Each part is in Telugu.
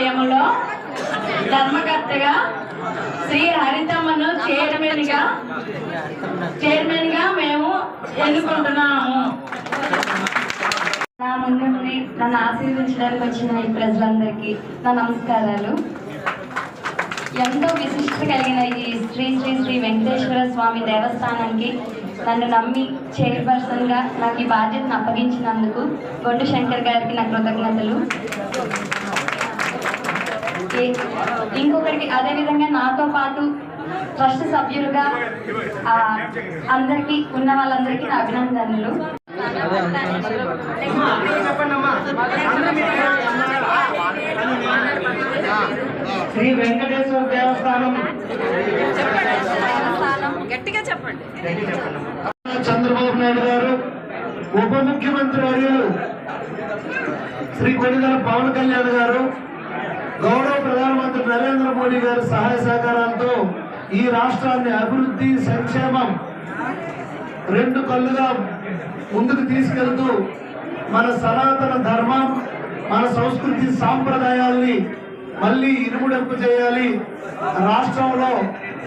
ఆలయంలో ధర్మకర్తగా శ్రీ హరితమ్మను చైర్మన్గా చైర్మన్గా మేము ఎన్నుకుంటున్నాము. నా ముందు నన్ను ఆశీర్వదించడానికి వచ్చిన ఈ ప్రజలందరికీ నా నమస్కారాలు. ఎంతో విశిష్టత కలిగిన ఈ శ్రీ శ్రీ శ్రీ వెంకటేశ్వర స్వామి దేవస్థానానికి నన్ను నమ్మి చైర్పర్సన్గా నాకు ఈ బాధ్యతను అప్పగించినందుకు గొడ్డు శంకర్ గారికి నా కృతజ్ఞతలు. ఇంకొకరికి అదేవిధంగా నాతో పాటు ట్రస్ట్ సభ్యులుగా ఆ, అందరికీ ఉన్న వాళ్ళందరికీ నా అభినందనలు. శ్రీ వెంకటేశ్వర దేవస్థానం. గట్టిగా చెప్పండి. చంద్రబాబు నాయుడు గారు ఉప ముఖ్యమంత్రి వర్యులు శ్రీ కొనిదల పవన్ కళ్యాణ్ గారు గౌరవ ప్రధానమంత్రి నరేంద్ర మోడీ గారి సహాయ సహకారాలతో ఈ రాష్ట్రాన్ని అభివృద్ధి సంక్షేమం రెండు కళ్ళుగా ముందుకు తీసుకెళ్తూ మన సనాతన ధర్మం మన సంస్కృతి సాంప్రదాయాల్ని మళ్ళీ ఇనుముడెంపు చేయాలి. రాష్ట్రంలో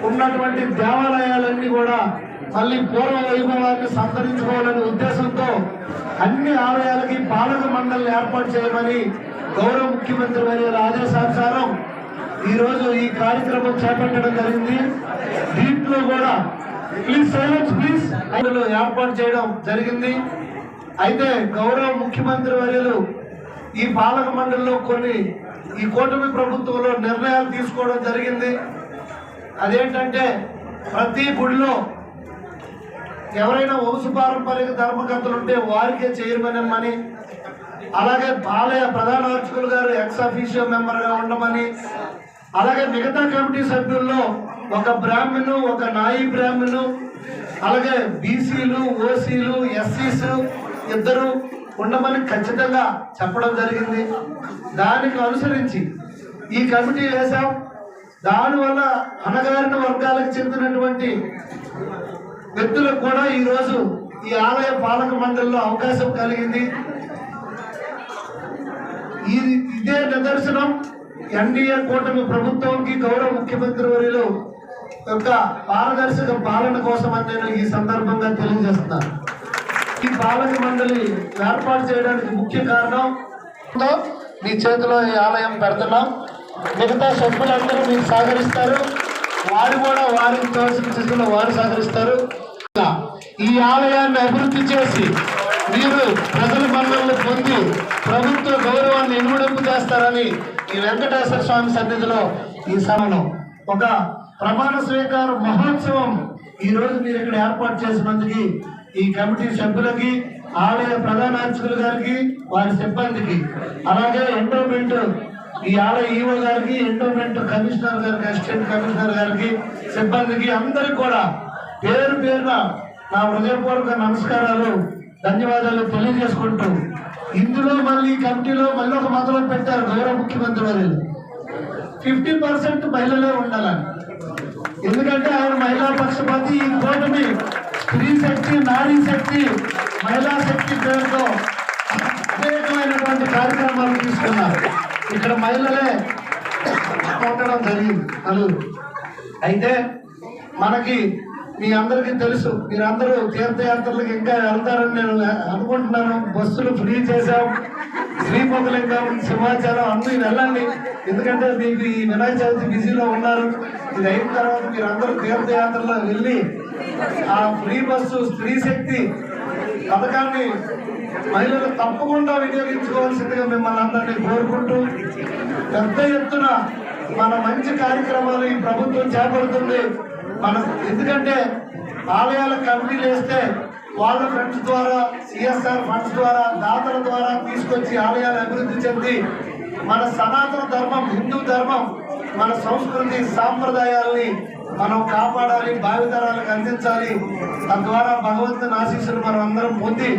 ఉన్నటువంటి దేవాలయాలన్నీ కూడా మళ్ళీ పూర్వ వైభవాన్ని సంతరించుకోవాలనే ఉద్దేశంతో అన్ని ఆలయాలకి పాలక మండలిని ఏర్పాటు చేయమని గౌరవ ముఖ్యమంత్రి వారి ఆదేశానుసారం ఈరోజు ఈ కార్యక్రమం చేపట్టడం జరిగింది. దీంట్లో కూడా ప్లీజ్ సైలెన్స్ ప్లీజ్ ఏర్పాటు చేయడం జరిగింది. అయితే గౌరవ ముఖ్యమంత్రి వర్యులు ఈ పాలక మండలిలో కొన్ని ఈ కూటమి ప్రభుత్వంలో నిర్ణయాలు తీసుకోవడం జరిగింది. అదేంటంటే ప్రతి గుడిలో ఎవరైనా వంశపారంపర్య ధర్మకర్తలు ఉంటే వారికే చేయమని అలాగే ఆలయ ప్రధాన అర్చకులు గారు ఎక్స్ అఫీషియో మెంబర్గా ఉండమని అలాగే మిగతా కమిటీ సభ్యుల్లో ఒక బ్రాహ్మణు ఒక నాయి బ్రాహ్మణు అలాగే బీసీలు ఓసీలు ఎస్సీస్ ఇద్దరు ఉండమని ఖచ్చితంగా చెప్పడం జరిగింది. దానికి అనుసరించి ఈ కమిటీ వేశాం. దానివల్ల అణగారిన వర్గాలకు చెందినటువంటి వ్యక్తులకు కూడా ఈరోజు ఈ ఆలయ పాలక మండలిలో అవకాశం కలిగింది. ఈ ఇదే నిదర్శనం ఎన్డీఏ కూటమి ప్రభుత్వానికి గౌరవ ముఖ్యమంత్రి వర్యులు యొక్క పారదర్శక పాలన కోసం నేను ఈ సందర్భంగా తెలియజేస్తున్నాను. ఈ పాలక మండలి ఏర్పాటు చేయడానికి ముఖ్య కారణం మీ చేతిలో ఈ ఆలయం పెడుతున్నాం. మిగతా సభ్యులందరూ మీకు సహకరిస్తారు. వారు కూడా వారికి తోసిన స్థితిలో వారు సహకరిస్తారు. ఈ ఆలయాన్ని అభివృద్ధి చేసి మీరు ప్రజల మన్నలను పొంది ప్రభుత్వ గౌరవ ఇనుమడింపు చేస్తారని ఈ వెంకటేశ్వర స్వామి సన్నిధిలో ఈ సభలో ఒక ప్రమాణ స్వీకార మహోత్సవం ఈ రోజు మీరు ఇక్కడ ఏర్పాటు చేసినందుకు ఈ కమిటీ సభ్యులకి ఆలయ ప్రధాన అర్చకులు గారికి వారి సిబ్బందికి అలాగే ఎండోమెంట్ ఈ ఆలయ ఈఓ గారికి ఎండోమెంట్ కమిషనర్ గారికి అసిస్టెంట్ కమిషనర్ గారికి సిబ్బందికి అందరికి కూడా పేరు పేరున నా హృదయపూర్వక నమస్కారాలు. ధన్యవాదాలు తెలియజేసుకుంటూ ఇందులో మళ్ళీ కమిటీలో మళ్ళీ ఒక మొదలు పెట్టారు గౌరవ ముఖ్యమంత్రి వారు. ఫిఫ్టీ పర్సెంట్ మహిళలే ఉండాలని. ఎందుకంటే ఆయన మహిళా పక్షపాతి ఈ కూటమి స్త్రీ శక్తి నారీ శక్తి మహిళా శక్తి పేరుతో అనేకమైనటువంటి కార్యక్రమాలు తీసుకున్నారు. ఇక్కడ మహిళలే ఉండడం జరిగింది. నలుగురు అయితే మనకి మీ అందరికీ తెలుసు మీరందరూ తీర్థయాత్రలకు ఇంకా వెళ్తారని నేను అనుకుంటున్నాను. బస్సులు ఫ్రీ చేశాం. శ్రీపొగలింగం సింహాచలం అన్ని వెళ్ళండి. ఎందుకంటే మీకు ఈ వినాయక చవితి బిజీలో ఉన్నారు. ఇది అయిన తర్వాత మీరు అందరూ తీర్థయాత్రలో వెళ్ళి ఆ ఫ్రీ బస్సు స్త్రీ శక్తి పథకాన్ని మహిళలు తప్పకుండా వినియోగించుకోవాల్సిందిగా మిమ్మల్ని అందరినీ కోరుకుంటూ పెద్ద ఎత్తున మన మంచి కార్యక్రమాలు ఈ ప్రభుత్వం చేపడుతుంది. మన ఎందుకంటే ఆలయాల కమిటీలు వేస్తే వాళ్ళ ఫ్రెండ్స్ ద్వారా సిఎస్ఆర్ ఫండ్స్ ద్వారా దాతల ద్వారా తీసుకొచ్చి ఆలయాలు అభివృద్ధి చెంది మన సనాతన ధర్మం హిందూ ధర్మం మన సంస్కృతి సాంప్రదాయాల్ని మనం కాపాడాలి భావితరాలకు అందించాలి. తద్వారా భగవంతుని ఆశీస్సులు మనం అందరం పొంది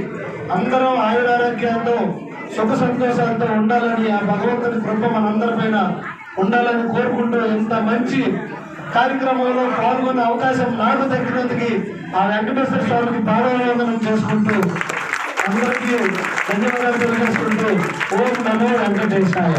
అందరం ఆయురారోగ్యాలతో సుఖ సంతోషాలతో ఉండాలని ఆ భగవంతుని కృప మనందరిపైన ఉండాలని కోరుకుంటూ ఇంత మంచి కార్యక్రమంలో పాల్గొనే అవకాశం నాకు దక్కినందుకు ఆ వెంకటేశ్వర స్వామికి పాదాభివందనం చేసుకుంటూ అందరికీ ధన్యవాదాలు తెలియజేసుకుంటూ ఓం నమో వెంకటేశాయ.